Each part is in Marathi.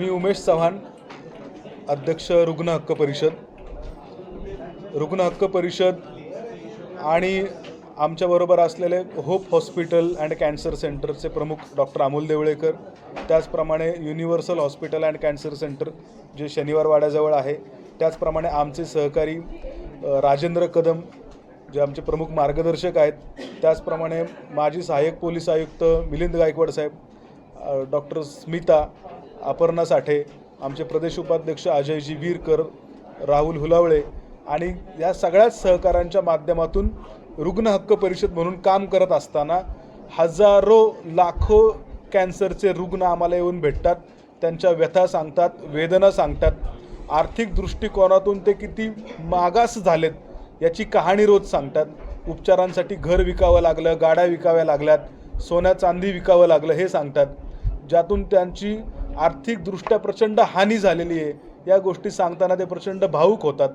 मी उमेश चव्हाण अध्यक्ष रुग्ण हक्क परिषद. रुग्ण हक्क परिषद आणि आमच्याबरोबर असलेले होप हॉस्पिटल अँड कॅन्सर सेंटरचे प्रमुख डॉक्टर अमोल देवळेकर त्याचप्रमाणे universal hospital and cancer centre जे शनिवार वाड्याजवळ आहे त्याचप्रमाणे आमचे सहकारी राजेंद्र कदम जे आमचे प्रमुख मार्गदर्शक आहेत त्याचप्रमाणे माजी सहाय्यक पोलीस आयुक्त मिलिंद गायकवाड साहेब डॉक्टर स्मिता अपर्णा साठे आमचे प्रदेश उपाध्यक्ष अजयजी वीरकर राहुल हुलावळे आणि या सगळ्याच सहकाऱ्यांच्या माध्यमातून रुग्ण हक्क परिषद म्हणून काम करत असताना हजारो लाखो कॅन्सरचे रुग्ण आम्हाला येऊन भेटतात. त्यांच्या व्यथा सांगतात वेदना सांगतात. आर्थिक दृष्टिकोनातून ते किती मागास झालेत याची कहाणी रोज सांगतात. उपचारांसाठी घर विकावं लागलं गाड्या विकाव्या लागल्यात सोन्या चांदी विकावं लागलं हे सांगतात. ज्यातून त्यांची आर्थिकदृष्ट्या प्रचंड हानी झालेली आहे. या गोष्टी सांगताना ते प्रचंड भावूक होतात.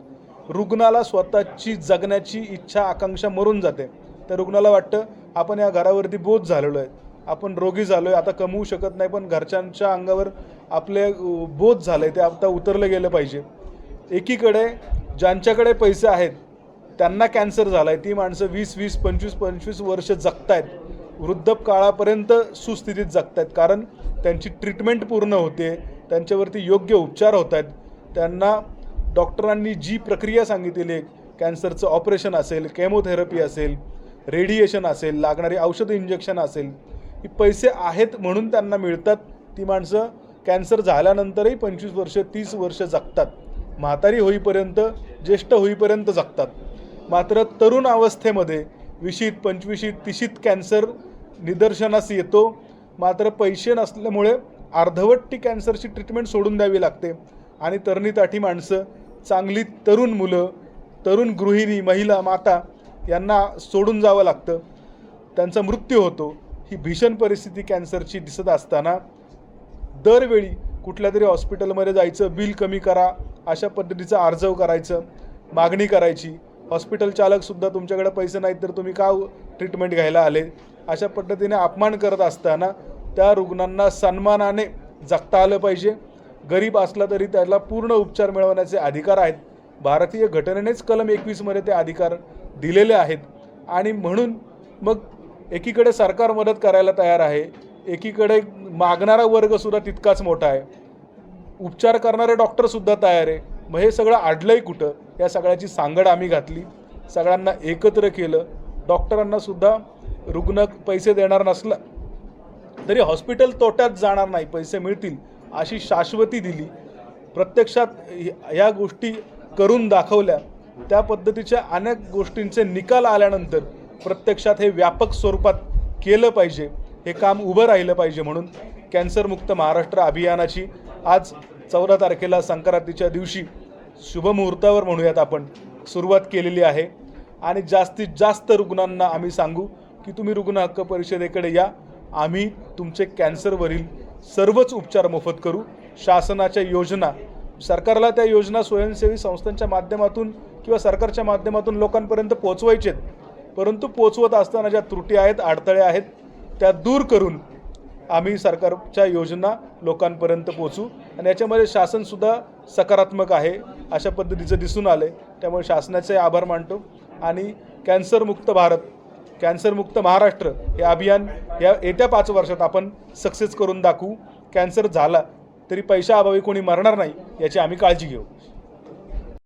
रुग्णाला स्वतःची जगण्याची इच्छा आकांक्षा मरून जाते. त्या रुग्णाला वाटतं आपण या घरावरती बोध झालेलो आहे. आपण रोगी झालो आहे आता कमवू शकत नाही पण घरच्यांच्या अंगावर आपले बोध झालं आहे ते आता उतरलं गेलं पाहिजे. एकीकडे ज्यांच्याकडे पैसे आहेत त्यांना कॅन्सर झाला आहे ती माणसं वीस वीस पंचवीस पंचवीस वर्ष जगतायत. वृद्धकाळापर्यंत सुस्थितीत जगतायत. कारण त्यांची ट्रीटमेंट पूर्ण होते त्यांच्यावरती योग्य उपचार होत आहेत. त्यांना डॉक्टरांनी जी प्रक्रिया सांगितलेली आहे कॅन्सरचं ऑपरेशन असेल केमोथेरपी असेल रेडिएशन असेल लागणारी औषध इंजेक्शन असेल ही पैसे आहेत म्हणून त्यांना मिळतात. ती माणसं कॅन्सर झाल्यानंतरही पंचवीस वर्ष तीस वर्ष जगतात. म्हातारी होईपर्यंत ज्येष्ठ होईपर्यंत जगतात. मात्र तरुण अवस्थेमध्ये विशीत पंचवीशीत तिशीत कॅन्सर निदर्शनास येतो. मात्र पैसे नसल्यामुळे अर्धवट्टी कॅन्सरची ट्रीटमेंट सोडून द्यावी लागते. आणि तरुणीताठी माणसं चांगली तरुण मुलं तरुण गृहिणी महिला माता यांना सोडून जावं लागतं. त्यांचा मृत्यू होतो. ही भीषण परिस्थिती कॅन्सरची दिसत असताना दरवेळी कुठल्या तरी हॉस्पिटलमध्ये जायचं बिल कमी करा अशा पद्धतीचं आर्जव करायचं मागणी करायची. हॉस्पिटल चालकसुद्धा तुमच्याकडे पैसे नाहीत तर तुम्ही का ट्रीटमेंट घ्यायला आले? अशा पद्धतीने अपमान करत असताना त्या रुग्णांना सन्मानाने जगता आलं पाहिजे. गरीब असला तरी त्याला पूर्ण उपचार मिळवण्याचे अधिकार आहेत. भारतीय घटनेनेच कलम एकवीसमध्ये ते अधिकार दिलेले आहेत. आणि म्हणून मग एकीकडे सरकार मदत करायला तयार आहे. एकीकडे मागणारा वर्गसुद्धा तितकाच मोठा आहे. उपचार करणारे डॉक्टरसुद्धा तयार आहे. मग हे सगळं अडलंय कुठं? या सगळ्याची सांगड आम्ही घातली. सगळ्यांना एकत्र केलं. डॉक्टरांनासुद्धा रुग्ण पैसे देणार नसला तरी हॉस्पिटल तोट्यात जाणार नाही पैसे मिळतील अशी शाश्वती दिली. प्रत्यक्षात ह्या- गोष्टी करून दाखवल्या. त्या पद्धतीच्या अनेक गोष्टींचे निकाल आल्यानंतर प्रत्यक्षात हे व्यापक स्वरूपात केलं पाहिजे. हे काम उभं राहिलं पाहिजे म्हणून कॅन्सरमुक्त महाराष्ट्र अभियानाची आज चौदा तारखेला संक्रांतीच्या दिवशी शुभमुहूर्तावर म्हणूयात आपण सुरुवात केलेली आहे. आणि जास्तीत जास्त रुग्णांना आम्ही सांगू की तुम्ही रुग्ण हक्क परिषदेकडे या. आम्ही तुमचे कॅन्सरवरील सर्वच उपचार मोफत करू. शासनाच्या योजना सरकारला त्या योजना स्वयंसेवी संस्थांच्या माध्यमातून किंवा सरकारच्या माध्यमातून लोकांपर्यंत पोचवायचे आहेत परंतु पोचवत असताना ज्या त्रुटी आहेत अडथळे आहेत त्या दूर करून आम्ही सरकारच्या योजना लोकांपर्यंत पोचू आणि याच्यामध्ये शासनसुद्धा सकारात्मक आहे अशा पद्धतीचं दिसून आलं आहे त्यामुळे शासनाचे आभार मानतो. आणि कॅन्सरमुक्त भारत कॅन्सरमुक्त महाराष्ट्र हे अभियान या येत्या पाच वर्षात आपण सक्सेस करून दाखवू. कॅन्सर झाला तरी पैशाअभावी कोणी मरणार नाही याची आम्ही काळजी घेऊ.